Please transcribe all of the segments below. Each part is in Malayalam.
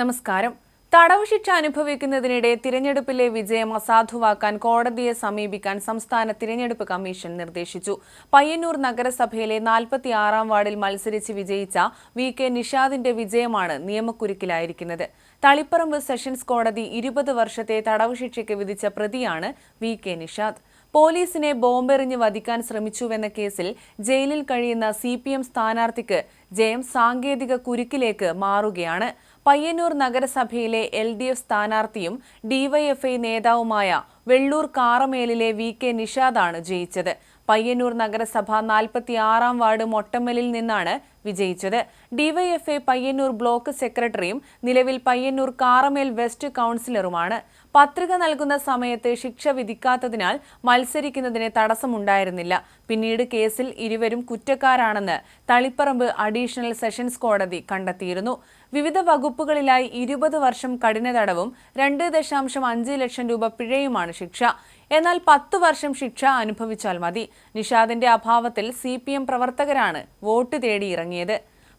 നമസ്കാരം. തടവ് ശിക്ഷ അനുഭവിക്കുന്നതിനിടെ തിരഞ്ഞെടുപ്പിലെ വിജയം അസാധുവാക്കാൻ കോടതിയെ സമീപിക്കാൻ സംസ്ഥാന തിരഞ്ഞെടുപ്പ് കമ്മീഷൻ നിർദ്ദേശിച്ചു. പയ്യന്നൂർ നഗരസഭയിലെ നാൽപ്പത്തിയാറാം വാർഡിൽ മത്സരിച്ച് വിജയിച്ച വി കെ നിഷാദിന്റെ വിജയമാണ് നിയമക്കുരുക്കിലായിരിക്കുന്നത്. തളിപ്പറമ്പ് സെഷൻസ് കോടതി ഇരുപത് വർഷത്തെ തടവ് ശിക്ഷയ്ക്ക് വിധിച്ച പ്രതിയാണ് വി കെ നിഷാദ്. പോലീസിനെ ബോംബെറിഞ്ഞ് വധിക്കാൻ ശ്രമിച്ചുവെന്ന കേസിൽ ജയിലിൽ കഴിയുന്ന സി പി എം സ്ഥാനാർത്ഥിക്ക് ജയം സാങ്കേതിക കുരുക്കിലേക്ക് മാറുകയാണ്. പയ്യന്നൂർ നഗരസഭയിലെ എൽ ഡി എഫ് സ്ഥാനാർത്ഥിയും ഡിവൈഎഫ്ഐ നേതാവുമായ വെള്ളൂർ കാറമേലിലെ വി കെ നിഷാദാണ് ജയിച്ചത്. പയ്യന്നൂർ നഗരസഭ നാൽപ്പത്തിയാറാം വാർഡ് മൊട്ടമ്മലിൽ നിന്നാണ് വിജയിച്ചത്. ഡിവൈഎഫ്എ പയ്യന്നൂർ ബ്ലോക്ക് സെക്രട്ടറിയും നിലവിൽ പയ്യന്നൂർ കാറമേൽ വെസ്റ്റ് കൌൺസിലറുമാണ്. പത്രിക നൽകുന്ന സമയത്ത് ശിക്ഷ വിധിക്കാത്തതിനാൽ മത്സരിക്കുന്നതിന് തടസ്സമുണ്ടായിരുന്നില്ല. പിന്നീട് കേസിൽ ഇരുവരും കുറ്റക്കാരാണെന്ന് തളിപ്പറമ്പ് അഡീഷണൽ സെഷൻസ് കോടതി കണ്ടെത്തിയിരുന്നു. വിവിധ വകുപ്പുകളിലായി ഇരുപത് വർഷം കഠിന തടവും രണ്ട് ദശാംശം അഞ്ച് ലക്ഷം രൂപ പിഴയുമാണ് ശിക്ഷ. എന്നാൽ പത്ത് വർഷം ശിക്ഷ അനുഭവിച്ചാൽ മതി. നിഷാദിന്റെ അഭാവത്തിൽ സി പ്രവർത്തകരാണ് വോട്ട് തേടി ഇറങ്ങിയത്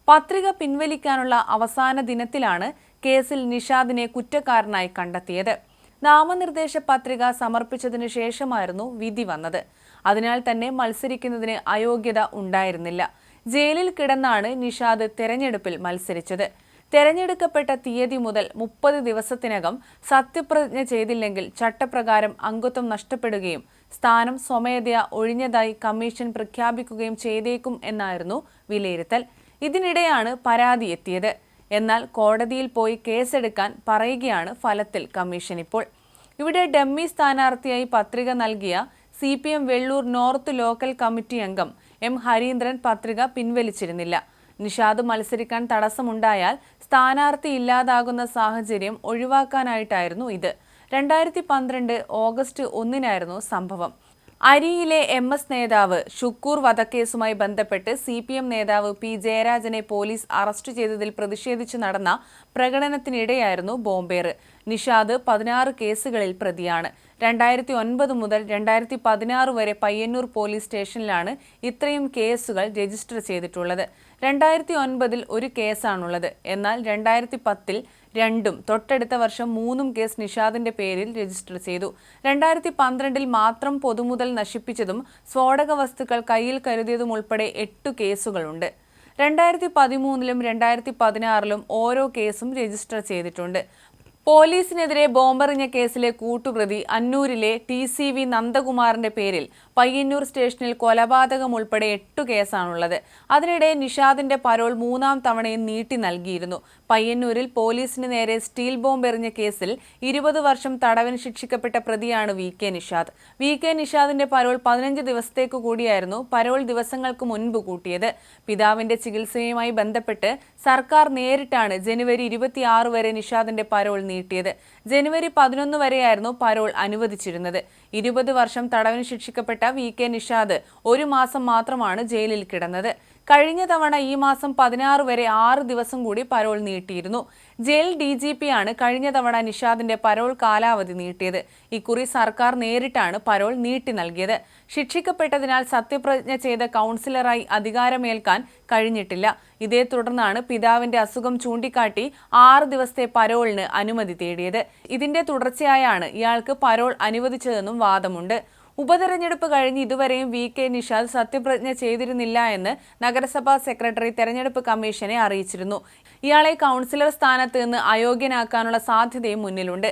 പത്രിക പിൻവലിക്കാനുള്ള അവസാന ദിനത്തിലാണ് കേസിൽ നിഷാദിനെ കുറ്റക്കാരനായി കണ്ടെത്തിയത്. നാമനിർദ്ദേശ പത്രിക സമർപ്പിച്ചതിനു ശേഷമായിരുന്നു വിധി വന്നത്. അതിനാൽ തന്നെ മത്സരിക്കുന്നതിന് അയോഗ്യത ഉണ്ടായിരുന്നില്ല. ജയിലിൽ കിടന്നാണ് നിഷാദ് തെരഞ്ഞെടുപ്പിൽ മത്സരിച്ചത്. തെരഞ്ഞെടുക്കപ്പെട്ട തീയതി മുതൽ മുപ്പത് ദിവസത്തിനകം സത്യപ്രതിജ്ഞ ചെയ്തില്ലെങ്കിൽ ചട്ടപ്രകാരം അംഗത്വം നഷ്ടപ്പെടുകയും സ്ഥാനം സ്വമേധയാ ഒഴിഞ്ഞതായി കമ്മീഷൻ പ്രഖ്യാപിക്കുകയും ചെയ്തേക്കും എന്നായിരുന്നു വിലയിരുത്തൽ. ഇതിനിടെയാണ് പരാതി എത്തിയത്. എന്നാൽ കോടതിയിൽ പോയി കേസെടുക്കാൻ പറയുകയാണ് ഫലത്തിൽ കമ്മീഷൻ ഇപ്പോൾ. ഇവിടെ ഡമ്മി സ്ഥാനാർത്ഥിയായി പത്രിക നൽകിയ C P M Vellur north local committee അംഗം എം ഹരീന്ദ്രൻ പത്രിക പിൻവലിച്ചിരുന്നില്ല. നിഷാദ് മത്സരിക്കാൻ തടസ്സമുണ്ടായാൽ സ്ഥാനാർത്ഥി ഇല്ലാതാകുന്ന സാഹചര്യം ഒഴിവാക്കാനായിട്ടായിരുന്നു ഇത്. രണ്ടായിരത്തി പന്ത്രണ്ട് ഓഗസ്റ്റ് ഒന്നിനായിരുന്നു സംഭവം. അരിയിലെ എം എസ് നേതാവ് ഷുക്കൂർ വധക്കേസുമായി ബന്ധപ്പെട്ട് സി പി എം നേതാവ് പി ജയരാജനെ പോലീസ് അറസ്റ്റ് ചെയ്തതിൽ പ്രതിഷേധിച്ച് നടന്ന പ്രകടനത്തിനിടെയായിരുന്നു ബോംബേറ്. നിഷാദ് പതിനാറ് കേസുകളിൽ പ്രതിയാണ്. രണ്ടായിരത്തി ഒൻപത് മുതൽ രണ്ടായിരത്തി പതിനാറ് വരെ പയ്യന്നൂർ പോലീസ് സ്റ്റേഷനിലാണ് ഇത്രയും കേസുകൾ രജിസ്റ്റർ ചെയ്തിട്ടുള്ളത്. രണ്ടായിരത്തി ഒൻപതിൽ ഒരു കേസാണുള്ളത്. എന്നാൽ രണ്ടായിരത്തി പത്തിൽ രണ്ടും തൊട്ടടുത്ത വർഷം മൂന്നും കേസ് നിഷാദിന്റെ പേരിൽ രജിസ്റ്റർ ചെയ്തു. രണ്ടായിരത്തി പന്ത്രണ്ടിൽ മാത്രം പൊതുമുതൽ നശിപ്പിച്ചതും സ്ഫോടക വസ്തുക്കൾ കയ്യിൽ കരുതിയതും ഉൾപ്പെടെ എട്ടു കേസുകളുണ്ട്. രണ്ടായിരത്തി പതിമൂന്നിലും രണ്ടായിരത്തി പതിനാറിലും ഓരോ കേസും രജിസ്റ്റർ ചെയ്തിട്ടുണ്ട്. പോലീസിനെതിരെ ബോംബെറിഞ്ഞ കേസിലെ കൂട്ടുപ്രതി അന്നൂരിലെ ടി സി വി നന്ദകുമാറിന്റെ പേരിൽ പയ്യന്നൂർ സ്റ്റേഷനിൽ കൊലപാതകം ഉൾപ്പെടെ എട്ടു കേസാണുള്ളത്. അതിനിടെ നിഷാദിന്റെ പരോൾ മൂന്നാം തവണയും നീട്ടി നൽകിയിരുന്നു. പയ്യന്നൂരിൽ പോലീസിന് നേരെ സ്റ്റീൽ ബോംബ് എറിഞ്ഞ കേസിൽ ഇരുപത് വർഷം തടവിന് ശിക്ഷിക്കപ്പെട്ട പ്രതിയാണ് V K Nishad. V K നിഷാദിന്റെ parole പതിനഞ്ച് ദിവസത്തേക്ക് കൂടിയായിരുന്നു പരോൾ ദിവസങ്ങൾക്ക് മുൻപ് കൂട്ടിയത്. പിതാവിന്റെ ചികിത്സയുമായി ബന്ധപ്പെട്ട് സർക്കാർ നേരിട്ടാണ് ജനുവരി ഇരുപത്തിയാറ് വരെ നിഷാദിന്റെ പരോൾ നീട്ടിയത്. ജനുവരി പതിനൊന്ന് വരെയായിരുന്നു പരോൾ അനുവദിച്ചിരുന്നത്. ഇരുപത് വർഷം തടവിന് ശിക്ഷിക്കപ്പെട്ട വി കെ നിഷാദ് ഒരു മാസം മാത്രമാണ് ജയിലിൽ കിടന്നത്. കഴിഞ്ഞ തവണ ഈ മാസം പതിനാറ് വരെ ആറ് ദിവസം കൂടി പരോൾ നീട്ടിയിരുന്നു. ജയിൽ ഡി ജി പി ആണ് കഴിഞ്ഞ തവണ നിഷാദിന്റെ പരോൾ കാലാവധി നീട്ടിയത്. ഇക്കുറി സർക്കാർ നേരിട്ടാണ് പരോൾ നീട്ടി നൽകിയത്. ശിക്ഷിക്കപ്പെട്ടതിനാൽ സത്യപ്രതിജ്ഞ ചെയ്ത കൗൺസിലറായി അധികാരമേൽക്കാൻ കഴിഞ്ഞിട്ടില്ല. ഇതേ തുടർന്നാണ് പിതാവിന്റെ അസുഖം ചൂണ്ടിക്കാട്ടി ആറ് ദിവസത്തെ പരോളിന് അനുമതി തേടിയത്. ഇതിന്റെ തുടർച്ചയായാണ് ഇയാൾക്ക് പരോൾ അനുവദിച്ചതെന്നും വാദമുണ്ട്. ഉപതെരഞ്ഞെടുപ്പ് കഴിഞ്ഞ് ഇതുവരെയും വി കെ നിഷാദ് സത്യപ്രതിജ്ഞ ചെയ്തിരുന്നില്ല എന്ന് നഗരസഭാ സെക്രട്ടറി തെരഞ്ഞെടുപ്പ് കമ്മീഷനെ അറിയിച്ചിരുന്നു. ഇയാളെ കൗൺസിലർ സ്ഥാനത്ത് നിന്ന് അയോഗ്യനാക്കാനുള്ള സാധ്യതയും മുന്നിലുണ്ട്.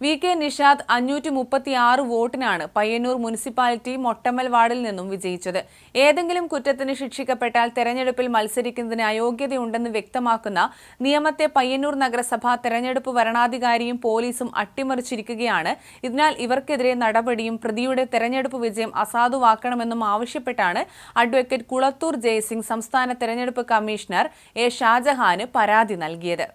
വി കെ നിഷാദ് അഞ്ഞൂറ്റി മുപ്പത്തി ആറ് വോട്ടിനാണ് പയ്യന്നൂർ മുനിസിപ്പാലിറ്റി മൊട്ടമ്മൽ വാർഡിൽ നിന്നും വിജയിച്ചത്. ഏതെങ്കിലും കുറ്റത്തിന് ശിക്ഷിക്കപ്പെട്ടാൽ തെരഞ്ഞെടുപ്പിൽ മത്സരിക്കുന്നതിന് അയോഗ്യതയുണ്ടെന്ന് വ്യക്തമാക്കുന്ന നിയമത്തെ പയ്യന്നൂർ നഗരസഭ തെരഞ്ഞെടുപ്പ് വരണാധികാരിയും പോലീസും അട്ടിമറിച്ചിരിക്കുകയാണ്. ഇതിനാൽ ഇവർക്കെതിരെ നടപടിയും പ്രതിയുടെ തെരഞ്ഞെടുപ്പ് വിജയം അസാധുവാക്കണമെന്നും ആവശ്യപ്പെട്ടാണ് അഡ്വക്കേറ്റ് കുളത്തൂർ ജയസിംഗ് സംസ്ഥാന തെരഞ്ഞെടുപ്പ് കമ്മീഷണർ എ ഷാജഹാന് പരാതി നൽകിയത്.